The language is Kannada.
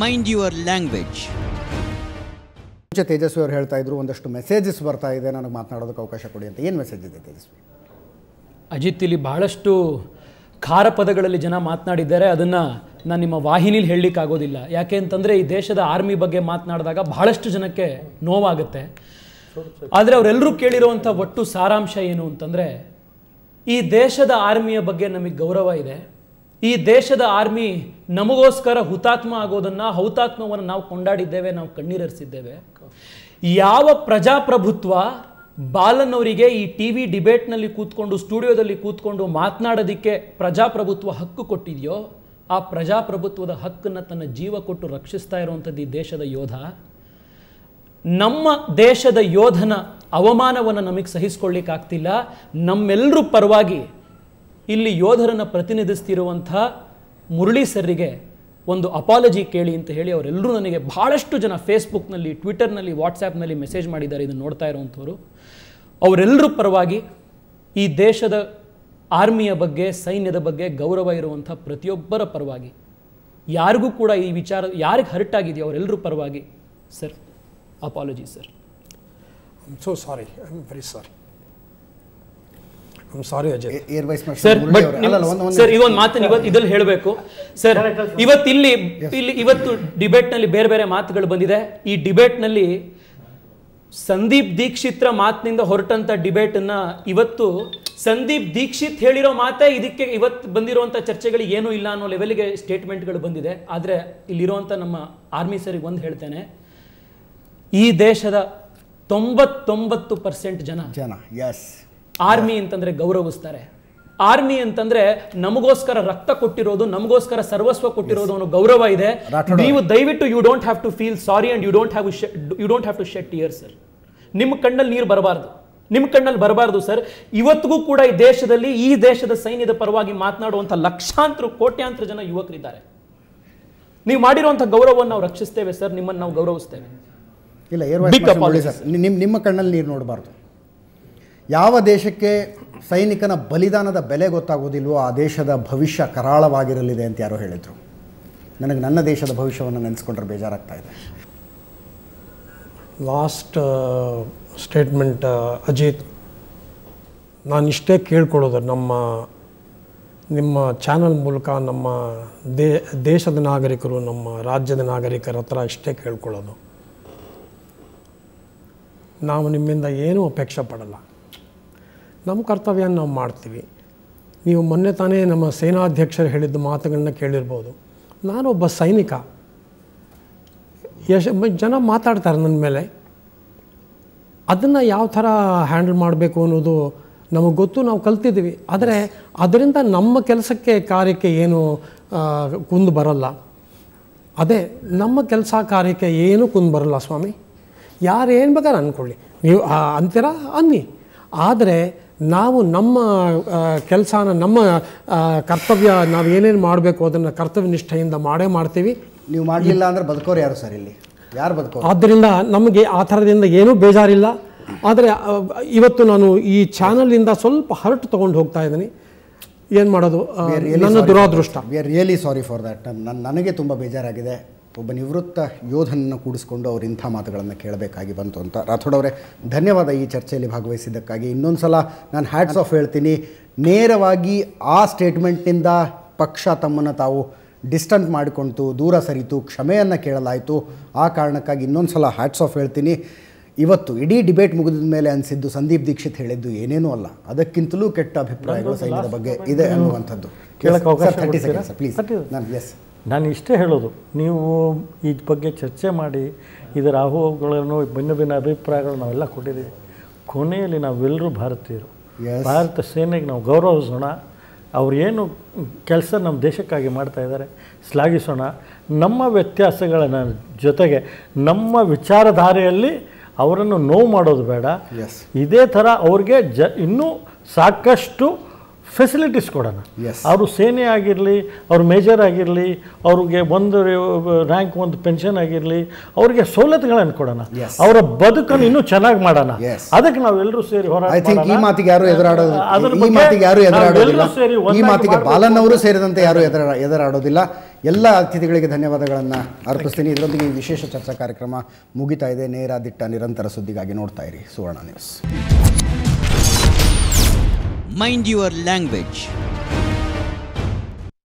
ಮೈಂಡ್ ಯುವರ್ ಲ್ಯಾಂಗ್ವೇಜ್ ಮುಂಚೆ ತೇಜಸ್ವಿ ಅವರು ಹೇಳ್ತಾ ಇದ್ರು ಒಂದಷ್ಟು ಮೆಸೇಜಸ್ ಬರ್ತಾ ಇದೆ ನನಗೆ ಮಾತನಾಡೋದಕ್ಕೆ ಅವಕಾಶ ಕೊಡಿ ಅಂತ. ಏನು ಮೆಸೇಜ್ ಇದೆ ತೇಜಸ್ವಿ? ಅಜಿತ್ ಇಲ್ಲಿ ಬಹಳಷ್ಟು ಖಾರ ಪದಗಳಲ್ಲಿ ಜನ ಮಾತನಾಡಿದ್ದಾರೆ. ಅದನ್ನು ನಾನು ನಿಮ್ಮ ವಾಹಿನಿಲಿ ಹೇಳಲಿಕ್ಕಾಗೋದಿಲ್ಲ. ಯಾಕೆ ಅಂತಂದರೆ ಈ ದೇಶದ ಆರ್ಮಿ ಬಗ್ಗೆ ಮಾತನಾಡಿದಾಗ ಬಹಳಷ್ಟು ಜನಕ್ಕೆ ನೋವಾಗುತ್ತೆ. ಆದರೆ ಅವರೆಲ್ಲರೂ ಕೇಳಿರುವಂಥ ಒಟ್ಟು ಸಾರಾಂಶ ಏನು ಅಂತಂದರೆ ಈ ದೇಶದ ಆರ್ಮಿಯ ಬಗ್ಗೆ ನಮಗೆ ಗೌರವ ಇದೆ. ಈ ದೇಶದ ಆರ್ಮಿ ನಮಗೋಸ್ಕರ ಹುತಾತ್ಮ ಆಗೋದನ್ನು ಹೌತಾತ್ಮವನ್ನು ನಾವು ಕೊಂಡಾಡಿದ್ದೇವೆ, ನಾವು ಕಣ್ಣೀರರಿಸಿದ್ದೇವೆ. ಯಾವ ಪ್ರಜಾಪ್ರಭುತ್ವ ಬಾಲನವರಿಗೆ ಈ ಟಿ ವಿ ಡಿಬೇಟ್ನಲ್ಲಿ ಕೂತ್ಕೊಂಡು, ಸ್ಟುಡಿಯೋದಲ್ಲಿ ಕೂತ್ಕೊಂಡು ಮಾತನಾಡೋದಕ್ಕೆ ಪ್ರಜಾಪ್ರಭುತ್ವ ಹಕ್ಕು ಕೊಟ್ಟಿದೆಯೋ, ಆ ಪ್ರಜಾಪ್ರಭುತ್ವದ ಹಕ್ಕನ್ನು ತನ್ನ ಜೀವ ಕೊಟ್ಟು ರಕ್ಷಿಸ್ತಾ ಇರುವಂಥದ್ದು ಈ ದೇಶದ ಯೋಧ. ನಮ್ಮ ದೇಶದ ಯೋಧನ ಅವಮಾನವನ್ನು ನಮಗೆ ಸಹಿಸ್ಕೊಳ್ಳಿಕ್ಕಾಗ್ತಿಲ್ಲ. ನಮ್ಮೆಲ್ಲರೂ ಪರವಾಗಿ ಇಲ್ಲಿ ಯೋಧರನ್ನು ಪ್ರತಿನಿಧಿಸ್ತಿರುವಂಥ ಮುರಳಿ ಸರ್ರಿಗೆ ಒಂದು ಅಪಾಲಜಿ ಕೇಳಿ ಅಂತ ಹೇಳಿ ಅವರೆಲ್ಲರೂ ನನಗೆ ಭಾಳಷ್ಟು ಜನ ಫೇಸ್ಬುಕ್ನಲ್ಲಿ ಟ್ವಿಟರ್ನಲ್ಲಿ ವಾಟ್ಸಾಪ್ನಲ್ಲಿ ಮೆಸೇಜ್ ಮಾಡಿದ್ದಾರೆ. ಇದನ್ನು ನೋಡ್ತಾ ಇರುವಂಥವ್ರು. ಅವರೆಲ್ಲರೂ ಪರವಾಗಿ ಈ ದೇಶದ ಆರ್ಮಿಯ ಬಗ್ಗೆ ಸೈನ್ಯದ ಬಗ್ಗೆ ಗೌರವ ಇರುವಂಥ ಪ್ರತಿಯೊಬ್ಬರ ಪರವಾಗಿ ಯಾರಿಗೂ ಕೂಡ ಈ ವಿಚಾರ ಯಾರಿಗೆ ಹರ್ಟ್ ಆಗಿದೆಯೋ ಅವರೆಲ್ಲರೂ ಪರವಾಗಿ sir apology sir. I am so sorry I am very sorry, Ajay. Ajay sir but sir ಇದೊಂದು ಮಾತನ್ನು ಇವತ್ತು ಇದ್ರಲ್ಲಿ ಹೇಳಬೇಕು. ಸರ್ ಇವತ್ತು ಇಲ್ಲಿ ಇಲ್ಲಿ ಇವತ್ತು ಡಿಬೇಟ್ನಲ್ಲಿ ಬೇರೆ ಬೇರೆ ಮಾತುಗಳು ಬಂದಿದೆ. ಈ ಡಿಬೇಟ್ನಲ್ಲಿ ಸಂದೀಪ್ ದೀಕ್ಷಿತ್ರ ಮಾತಿನಿಂದ ಹೊರಟಂತ ಡಿಬೇಟನ್ನು ಇವತ್ತು ಸಂದೀಪ್ ದೀಕ್ಷಿತ್ ಹೇಳಿರೋ ಮಾತೇ ಇದಕ್ಕೆ ಇವತ್ತು ಬಂದಿರುವಂಥ ಚರ್ಚೆಗಳಿಗೆ ಏನೂ ಇಲ್ಲ ಅನ್ನೋ ಲೆವೆಲ್ಗೆ ಸ್ಟೇಟ್ಮೆಂಟ್ಗಳು ಬಂದಿದೆ. ಆದರೆ ಇಲ್ಲಿರುವಂಥ ನಮ್ಮ ಆರ್ಮಿ ಸರಿಗೆ ಒಂದು ಹೇಳ್ತೇನೆ. ಈ ದೇಶದ ತೊಂಬತ್ತೊಂಬತ್ತು ಪರ್ಸೆಂಟ್ ಜನ ಜನ ಎಸ್ ಆರ್ಮಿ ಅಂತಂದ್ರೆ ಗೌರವಿಸ್ತಾರೆ. ಆರ್ಮಿ ಅಂತಂದ್ರೆ ನಮಗೋಸ್ಕರ ರಕ್ತ ಕೊಟ್ಟಿರೋದು ನಮಗೋಸ್ಕರ ಸರ್ವಸ್ವ ಕೊಟ್ಟಿರೋದು ಅನ್ನೋ ಗೌರವ ಇದೆ. ನೀವು ದಯವಿಟ್ಟು you don't have to feel sorry and you don't have you don't have to shed tear sir ನಿಮ್ಮ ಕಣ್ಣಲ್ಲಿ ನೀರು ಬರಬಾರ್ದು. ನಿಮ್ಮ ಕಣ್ಣಲ್ಲಿ ಬರಬಾರ್ದು ಸರ್ ಇವತ್ತಿಗೂ ಕೂಡ ಈ ದೇಶದಲ್ಲಿ ಈ ದೇಶದ ಸೈನ್ಯದ ಪರವಾಗಿ ಮಾತನಾಡುವಂಥ ಲಕ್ಷಾಂತರ ಕೋಟ್ಯಾಂತರ ಜನ ಯುವಕರಿದ್ದಾರೆ. ನೀವು ಮಾಡಿರುವಂಥ ಗೌರವವನ್ನು ನಾವು ರಕ್ಷಿಸ್ತೇವೆ ಸರ್ ನಿಮ್ಮನ್ನು ನಾವು ಗೌರವಿಸ್ತೇವೆ. ಇಲ್ಲ ನಿಮ್ಮ ಕಣ್ಣಲ್ಲಿ ನೀರು ನೋಡಬಾರ್ದು. ಯಾವ ದೇಶಕ್ಕೆ ಸೈನಿಕನ ಬಲಿದಾನದ ಬೆಲೆ ಗೊತ್ತಾಗೋದಿಲ್ವೋ ಆ ದೇಶದ ಭವಿಷ್ಯ ಕರಾಳವಾಗಿರಲಿದೆ ಅಂತ ಯಾರೋ ಹೇಳಿದರು. ನನಗೆ ನನ್ನ ದೇಶದ ಭವಿಷ್ಯವನ್ನು ನೆನೆಸ್ಕೊಂಡ್ರೆ ಬೇಜಾರಾಗ್ತಾ ಇದೆ. ಲಾಸ್ಟ್ ಸ್ಟೇಟ್ಮೆಂಟ್ ಅಜಿತ್, ನಾನು ಇಷ್ಟೇ ಕೇಳ್ಕೊಳ್ಳೋದು ನಮ್ಮ, ನಿಮ್ಮ ಚಾನಲ್ ಮೂಲಕ ನಮ್ಮ ದೇಶದ ನಾಗರಿಕರು, ನಮ್ಮ ರಾಜ್ಯದ ನಾಗರಿಕರ ಹತ್ರ ಇಷ್ಟೇ ಕೇಳ್ಕೊಳ್ಳೋದು. ನಾವು ನಿಮ್ಮಿಂದ ಏನೂ ಅಪೇಕ್ಷೆ ಪಡಲ್ಲ. ನಮ್ಮ ಕರ್ತವ್ಯನ ನಾವು ಮಾಡ್ತೀವಿ. ನೀವು ಮೊನ್ನೆ ತಾನೇ ನಮ್ಮ ಸೇನಾಧ್ಯಕ್ಷರು ಹೇಳಿದ್ದ ಮಾತುಗಳನ್ನ ಕೇಳಿರ್ಬೋದು. ನಾನೊಬ್ಬ ಸೈನಿಕ. ಯಶ ಜನ ಮಾತಾಡ್ತಾರೆ ನನ್ನ ಮೇಲೆ. ಅದನ್ನು ಯಾವ ಥರ ಹ್ಯಾಂಡಲ್ ಮಾಡಬೇಕು ಅನ್ನೋದು ನಮಗೆ ಗೊತ್ತು, ನಾವು ಕಲ್ತಿದ್ದೀವಿ. ಆದರೆ ಅದರಿಂದ ನಮ್ಮ ಕೆಲಸಕ್ಕೆ ಕಾರ್ಯಕ್ಕೆ ಏನು ಕುಂದು ಬರಲ್ಲ. ಅದೇ, ನಮ್ಮ ಕೆಲಸ ಕಾರ್ಯಕ್ಕೆ ಏನು ಕುಂದು ಬರಲ್ಲ ಸ್ವಾಮಿ. ಯಾರು ಏನು ಬೇಕಾದ್ರೆ ಅಂದ್ಕೊಳ್ಳಿ. ನೀವು ಅಂತೀರಾ? ಅನ್ನಿ. ಆದರೆ ನಾವು ನಮ್ಮ ಕೆಲಸನ ನಮ್ಮ ಕರ್ತವ್ಯ ನಾವು ಏನೇನು ಮಾಡಬೇಕು ಅದನ್ನು ಕರ್ತವ್ಯ ನಿಷ್ಠೆಯಿಂದ ಮಾಡೇ ಮಾಡ್ತೀವಿ. ನೀವು ಮಾಡಲಿಲ್ಲ ಅಂದ್ರೆ ಬದುಕೋರು ಯಾರು ಸರ್ ಇಲ್ಲಿ? ಯಾರು ಬದುಕೋ ಆದ್ದರಿಂದ ನಮಗೆ ಆ ಥರದಿಂದ ಏನೂ ಬೇಜಾರಿಲ್ಲ. ಆದರೆ ಇವತ್ತು ನಾನು ಈ ಚಾನಲಿಂದ ಸ್ವಲ್ಪ ಹರ್ಟ್ ತೊಗೊಂಡು ಹೋಗ್ತಾ ಇದ್ದೀನಿ. ಏನು ಮಾಡೋದು? ನನ್ನ ದುರಾದೃಷ್ಟ. We are really sorry for that ನನ್ನ ನನಗೆ ತುಂಬ ಬೇಜಾರಾಗಿದೆ. ಒಬ್ಬ ನಿವೃತ್ತ ಯೋಧನನ್ನು ಕೂಡಿಸ್ಕೊಂಡು ಅವ್ರು ಇಂಥ ಮಾತುಗಳನ್ನು ಕೇಳಬೇಕಾಗಿ ಬಂತು ಅಂತ. ರಾಥೋಡ್ ಅವರೇ ಧನ್ಯವಾದ ಈ ಚರ್ಚೆಯಲ್ಲಿ ಭಾಗವಹಿಸಿದ್ದಕ್ಕಾಗಿ. ಇನ್ನೊಂದು ಸಲ ನಾನು ಹ್ಯಾಟ್ಸ್ ಆಫ್ ಹೇಳ್ತೀನಿ. ನೇರವಾಗಿ ಆ ಸ್ಟೇಟ್ಮೆಂಟ್ನಿಂದ ಪಕ್ಷ ತಮ್ಮನ್ನು ತಾವು ಡಿಸ್ಟೆನ್ಸ್ ಮಾಡಿಕೊಳ್ತು ದೂರ ಸರಿತು ಕ್ಷಮೆಯನ್ನು ಕೇಳಲಾಯಿತು. ಆ ಕಾರಣಕ್ಕಾಗಿ ಇನ್ನೊಂದು ಸಲ ಹ್ಯಾಟ್ಸ್ ಆಫ್ ಹೇಳ್ತೀನಿ. ಇವತ್ತು ಇಡೀ ಡಿಬೇಟ್ ಮುಗಿದ ಮೇಲೆ ಅನಿಸಿದ್ದು ಸಂದೀಪ್ ದೀಕ್ಷಿತ್ ಹೇಳಿದ್ದು ಏನೇನೂ ಅಲ್ಲ. ಅದಕ್ಕಿಂತಲೂ ಕೆಟ್ಟ ಅಭಿಪ್ರಾಯಗಳು ಸೈನ್ಯದ ಬಗ್ಗೆ ಇದೆ ಅನ್ನುವಂಥದ್ದು. ಪ್ಲೀಸ್ ನಾನು ಎಸ್ ನಾನು ಇಷ್ಟೇ ಹೇಳೋದು. ನೀವು ಈ ಬಗ್ಗೆ ಚರ್ಚೆ ಮಾಡಿ ಇದರ ಆಹೋಗಳನ್ನು ಭಿನ್ನ ಭಿನ್ನ ಅಭಿಪ್ರಾಯಗಳು ನಾವೆಲ್ಲ ಕೊಟ್ಟಿದ್ದೀವಿ. ಕೊನೆಯಲ್ಲಿ ನಾವೆಲ್ಲರೂ ಭಾರತೀಯರು. ಭಾರತ ಸೇನೆಗೆ ನಾವು ಗೌರವಿಸೋಣ. ಅವ್ರು ಏನು ಕೆಲಸ ನಮ್ಮ ದೇಶಕ್ಕಾಗಿ ಮಾಡ್ತಾ ಇದ್ದಾರೆ ಶ್ಲಾಘಿಸೋಣ. ನಮ್ಮ ವ್ಯತ್ಯಾಸಗಳ ಜೊತೆಗೆ ನಮ್ಮ ವಿಚಾರಧಾರೆಯಲ್ಲಿ ಅವರನ್ನು ನೋವು ಮಾಡೋದು ಬೇಡ. ಇದೇ ಥರ ಅವ್ರಿಗೆ ಜ ಇನ್ನೂ ಸಾಕಷ್ಟು ಫೆಸಿಲಿಟೀಸ್ ಕೊಡೋಣ. ಅವರು ಸೇನೆ ಆಗಿರಲಿ ಅವ್ರ ಮೇಜರ್ ಆಗಿರಲಿ ಅವ್ರಿಗೆ ಒಂದು ರ್ಯಾಂಕ್ ಒಂದು ಪೆನ್ಷನ್ ಆಗಿರಲಿ ಅವ್ರಿಗೆ ಸವಲತ್ತುಗಳನ್ನು ಕೊಡೋಣ. ಅವರ ಬದುಕನ್ನು ಇನ್ನೂ ಚೆನ್ನಾಗಿ ಮಾಡೋಣ. ಅದಕ್ಕೆ ನಾವೆಲ್ಲರೂ ಸೇರಿ ಹೋರಾಟ ಐ ಥಿಂಕ್ ಈ ಮಾತಿಗೆ ಯಾರು ಎದುರಾಡೋದು ಈ ಮಾತಿಗೆ ಯಾರು ಎದುರಾಡೋದಿಲ್ಲ. ಈ ಮಾತಿಗೆ. ಬಾಲನ್ ಅವರು ಸೇರಿದಂತೆ ಯಾರು ಎದುರ ಎದುರಾಡೋದಿಲ್ಲ. ಎಲ್ಲ ಅತಿಥಿಗಳಿಗೆ ಧನ್ಯವಾದಗಳನ್ನು ಅರ್ಪಿಸ್ತೀನಿ. ಇದರೊಂದಿಗೆ ಈ ವಿಶೇಷ ಚರ್ಚಾ ಕಾರ್ಯಕ್ರಮ ಮುಗಿತಾ ಇದೆ. ನೇರ ದಿಟ್ಟ ನಿರಂತರ ಸುದ್ದಿಗಾಗಿ ನೋಡ್ತಾ ಇರಿ. Suvarna news. Mind your language.